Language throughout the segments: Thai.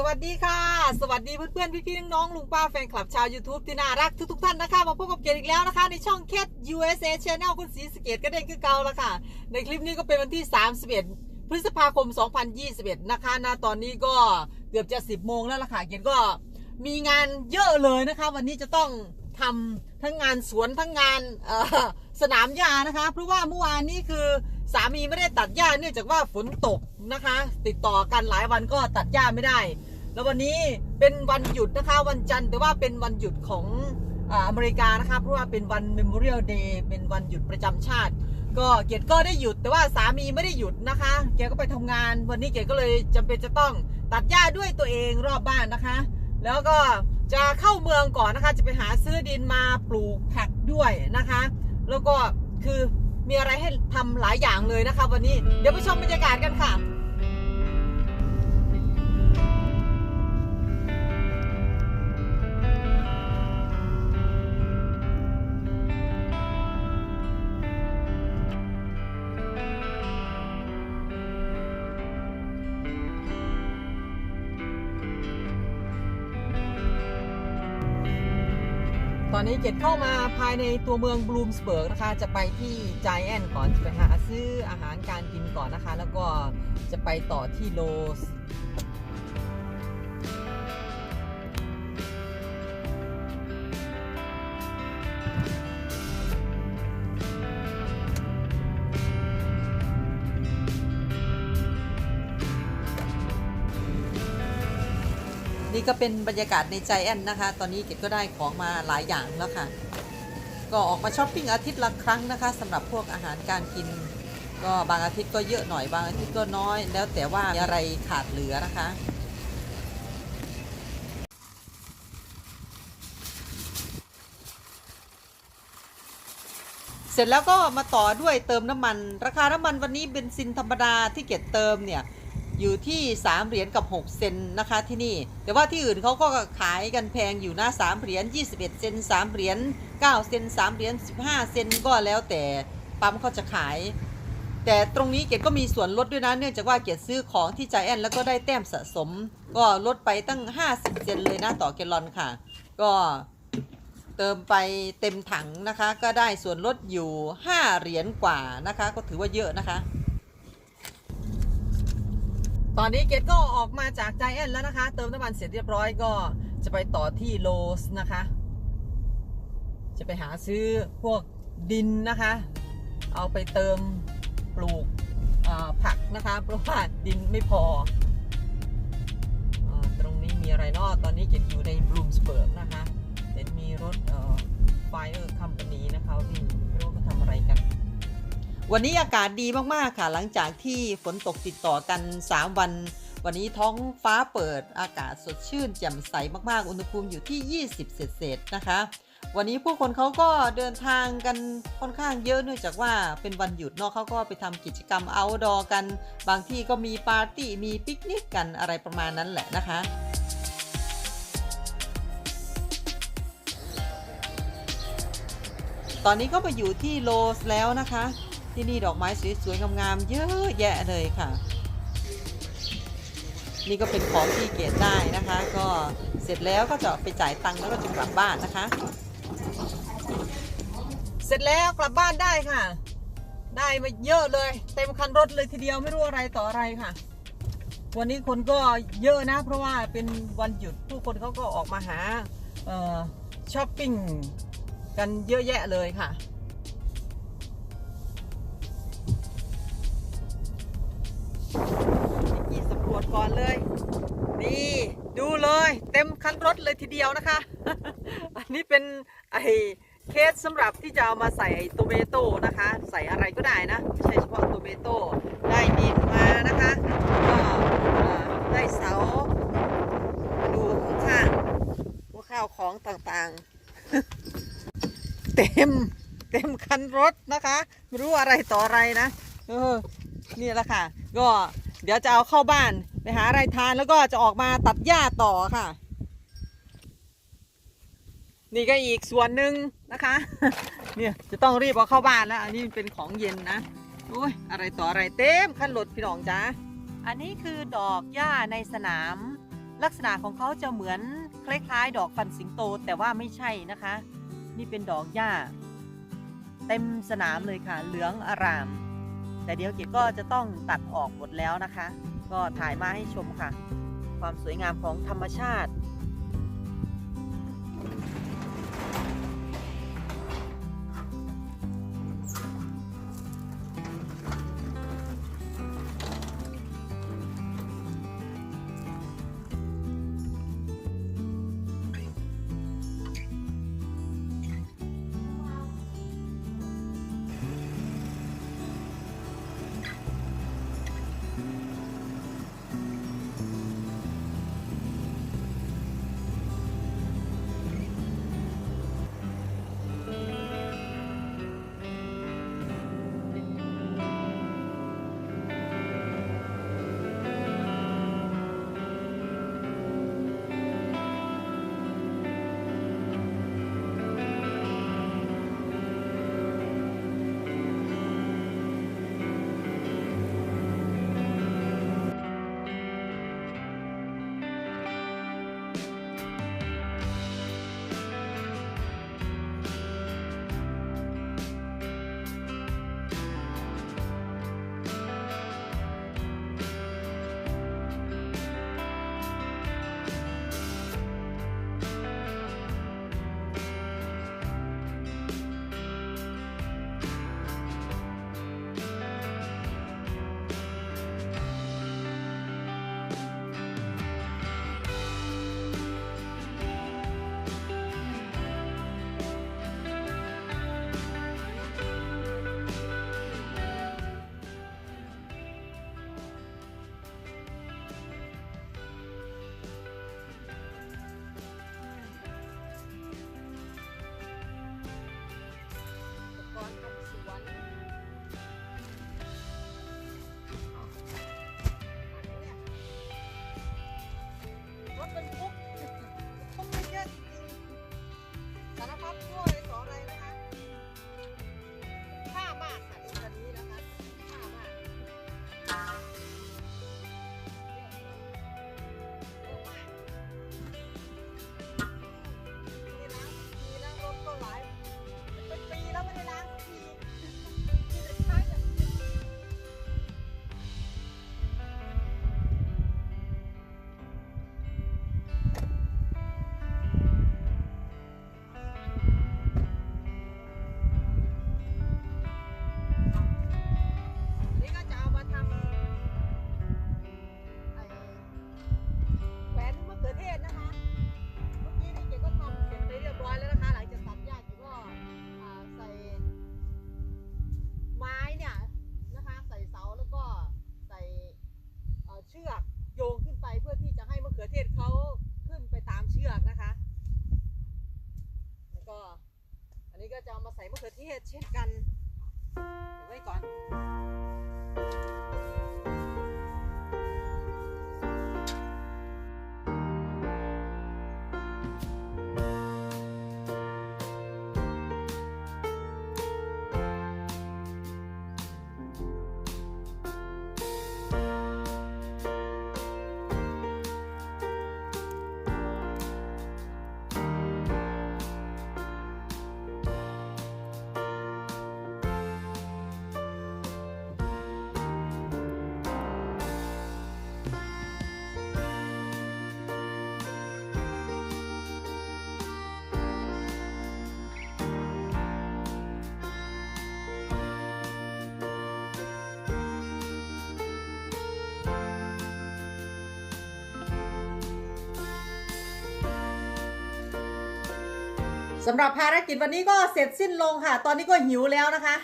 สวัสดีค่ะ สวัสดีเพื่อนๆ พี่ๆ น้องๆลุงป้าแฟนคลับชาว YouTube ที่น่ารักทุกๆ ท่านนะคะ มาพบกับเกดอีกแล้วนะคะ ในช่องแคท USA Channel คุณสีสเกตก็เด้งคือเก่าแล้วค่ะ ในคลิปนี้ก็เป็นวันที่ 31 พฤษภาคม 2021 นะคะนะตอนนี้ก็เกือบจะ 10 โมงแล้วล่ะค่ะ เกดก็มีงานเยอะเลยนะคะ วันนี้จะต้องทำทั้งงานสวนทั้งงานสนามหญ้านะคะ เพราะว่าเมื่อวานนี้คือ สามีไม่ได้ตัดหญ้าเนื่องจากว่าฝนตกนะคะ ติดต่อกันหลายวันก็ตัดหญ้าไม่ได้ แล้ววันนี้เป็นวันหยุดนะคะ วันจันทร์แต่ว่าเป็นวันหยุดของอเมริกานะคะเพราะว่าเป็นวัน Memorial Day เป็นวันหยุดประจำชาติ ก็เกียรติก็ได้หยุดแต่ว่าสามีไม่ได้หยุดนะคะเกียรติก็ไปทำงาน วันนี้เกียรติก็เลยจำเป็นจะต้องตัดหญ้าด้วยตัวเองรอบบ้านนะคะ แล้วก็จะเข้าเมืองก่อนนะคะ จะไปหาซื้อดินมาปลูกผักด้วยนะคะ แล้วก็คือ มีอะไรให้ทำหลายอย่างเลยนะคะ วันนี้เดี๋ยวไปชมบรรยากาศกันค่ะ ตอนนี้เกดเข้ามาภายในตัวเมืองบลูมสเบิร์กนะคะ จะไปที่จ i แอนก่อนจะไปหาซื้ออาหารการกินก่อนนะคะ แล้วก็จะไปต่อที่โลส นี่ก็เป็นบรรยากาศในใจแอนนะคะ ตอนนี้เกดก็ได้ของมาหลายอย่างแล้วค่ะ ก็ออกมาช้อปปิ้งอาทิตย์ละครั้งนะคะสำหรับพวกอาหารการกิน ก็บางอาทิตย์ก็เยอะหน่อยบางอาทิตย์ก็น้อย แล้วแต่ว่ามีอะไรขาดเหลือนะคะเสร็จแล้วก็มาต่อด้วยเติมน้ำมัน ราคาน้ำมันวันนี้เบนซินธรรมดาที่เกดเติมเนี่ย อยู่ที่ 3 เหรียญกับ 6 เซนนะคะที่นี่ แต่ว่าที่อื่นเขาก็ขายกันแพงอยู่นะ3เหรียญ21 เซน3เหรียญ9เซน3เหรียญ15 เซนก็แล้วแต่ปั๊มเขาจะขาย แต่ตรงนี้เกดก็มีส่วนลดด้วยนะ เนื่องจากว่าเกดซื้อของที่ใจแอนแล้วก็ได้แต้มสะสม ก็ลดไปตั้ง 50 เซนเลยนะต่อแกลลอนค่ะ ก็เติมไปเต็มถังนะคะ ก็ได้ส่วนลดอยู่ 5 เหรียญกว่านะคะ ก็ถือว่าเยอะนะคะ ตอนนี้เกดก็ออกมาจากใจแอนแล้วนะคะ เติมน้ำมันเสร็จเรียบร้อยก็จะไปต่อที่โลสนะคะ จะไปหาซื้อพวกดินนะคะ เอาไปเติมปลูกผักนะคะ เพราะว่าดินไม่พออตรงนี้มีอะไรเนาะตอนนี้เกดอยู่ในบลูมสเบิร์กนะคะ เห็นมีรถไฟเออร์คัมปานีนะคะวิ่งไม่รู้เขาทำอะไรกัน วันนี้อากาศดีมากๆค่ะ หลังจากที่ฝนตกติดต่อกัน 3 วัน วันนี้ท้องฟ้าเปิดอากาศสดชื่นแจ่มใสมากๆ อุณหภูมิอยู่ที่ 20 เศษๆนะคะ วันนี้ผู้คนเขาก็เดินทางกันค่อนข้างเยอะเนื่องจากว่าเป็นวันหยุดเนอกเขาก็ไปทำกิจกรรม outdoor กัน บางที่ก็มีปาร์ตี้มีปิกนิกกันอะไรประมาณนั้นแหละนะคะตอนนี้ก็มาอยู่ที่โลสแล้วนะคะ ที่นี่ดอกไม้สวยๆงามๆเยอะแยะเลยค่ะ นี่ก็เป็นของที่เกดได้นะคะ ก็เสร็จแล้วก็จะไปจ่ายตังค์แล้วก็จะกลับบ้านนะคะ เสร็จแล้วกลับบ้านได้ค่ะ ได้มาเยอะเลย เต็มคันรถเลยทีเดียวไม่รู้อะไรต่ออะไรค่ะ วันนี้คนก็เยอะนะ เพราะว่าเป็นวันหยุดผู้คนเขาก็ออกมาหาช้อปปิ้งกันเยอะแยะเลยค่ะ นี่สำรวจก่อนเลย นี่ดูเลยเต็มคันรถเลยทีเดียวนะคะ อันนี้เป็นไอเคสสำหรับที่จะเอามาใส่ไอโตเมโต้นะคะ ใส่อะไรก็ได้นะ ไม่ใช่เฉพาะโตเมโต้ได้ดินมานะคะก็ได้เสาดูข้างๆว่าข้าวของต่างๆ เต็มเต็มคันรถนะคะ ไม่รู้อะไรต่ออะไรนะ เออ นี่แหละค่ะ ก็ ดี๋ยวจะเอาเข้าบ้านไปหาอะไรทานแล้วก็จะออกมาตัดหญ้าต่อค่ะ นี่ก็อีกส่วนหนึ่งนะคะ เนี่ยจะต้องรีบเอาเข้าบ้านแล้วอันนี้เป็นของเย็นนะโอ้ยอะไรต่ออะไรเต็มคันรถพี่น้องจ้าอันนี้คือดอกหญ้าในสนาม ลักษณะของเขาจะเหมือนคล้ายๆ ดอกฟันสิงโตแต่ว่าไม่ใช่นะคะ นี่เป็นดอกหญ้า เต็มสนามเลยค่ะ เหลืองอาราม แต่เดี๋ยวเกดก็จะต้องตัดออกหมดแล้วนะคะ ก็ถ่ายมาให้ชมค่ะ ความสวยงามของธรรมชาติ มาใส่มะเขือเทศเช่นกันเดี๋ยวไว้ก่อน สำหรับภารกิจวันนี้ก็เสร็จสิ้นลงค่ะ ตอนนี้ก็หิวแล้วนะคะ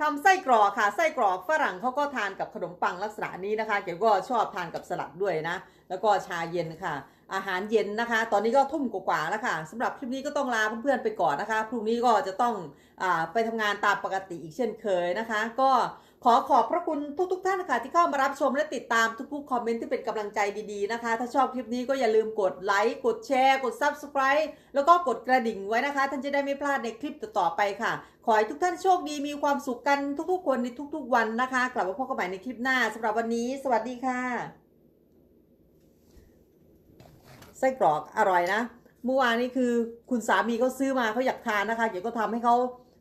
ทำไส้กรอกค่ะไส้กรอกฝรั่งเขาก็ทานกับขนมปังลักษณะนี้นะคะ เก๋ก็ชอบทานกับสลัดด้วยนะ แล้วก็ชาเย็นค่ะ อาหารเย็นนะคะ ตอนนี้ก็ทุ่มกว่าๆแล้วค่ะสำหรับคลิปนี้ก็ต้องลาเพื่อนๆไปก่อนนะคะพรุ่งนี้ก็จะต้องอไปทำงานตามปกติอีกเช่นเคยนะคะ ก็ ขอขอบพระคุณทุกๆท่านนะคะที่เข้ามารับชมและติดตามทุกๆคอมเมนต์ที่เป็นกำลังใจดีๆนะคะ ถ้าชอบคลิปนี้ก็อย่าลืมกดไลค์กดแชร์ กด Subscribe แล้วก็กดกระดิ่งไว้นะคะ ท่านจะได้ไม่พลาดในคลิปต่อๆไปค่ะ ขอให้ทุกท่านโชคดีมีความสุขกันทุกๆ คนในทุกๆ วันนะคะ กลับมาพบกันใหม่ในคลิปหน้าสำหรับวันนี้ สวัสดีค่ะไส้กรอกอร่อยนะเมื่อวานนี้คือคุณสามีเขาซื้อมาเขาอยากทานนะคะเก๋ยวก็ทำให้เขา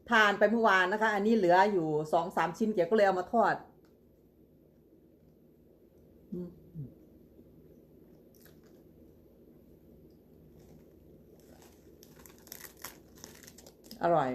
ทานไปเมื่อวานนะคะ อันนี้เหลืออยู่สองสามชิ้นเก๋ก็เลยเอามาทอดอืมอร่อย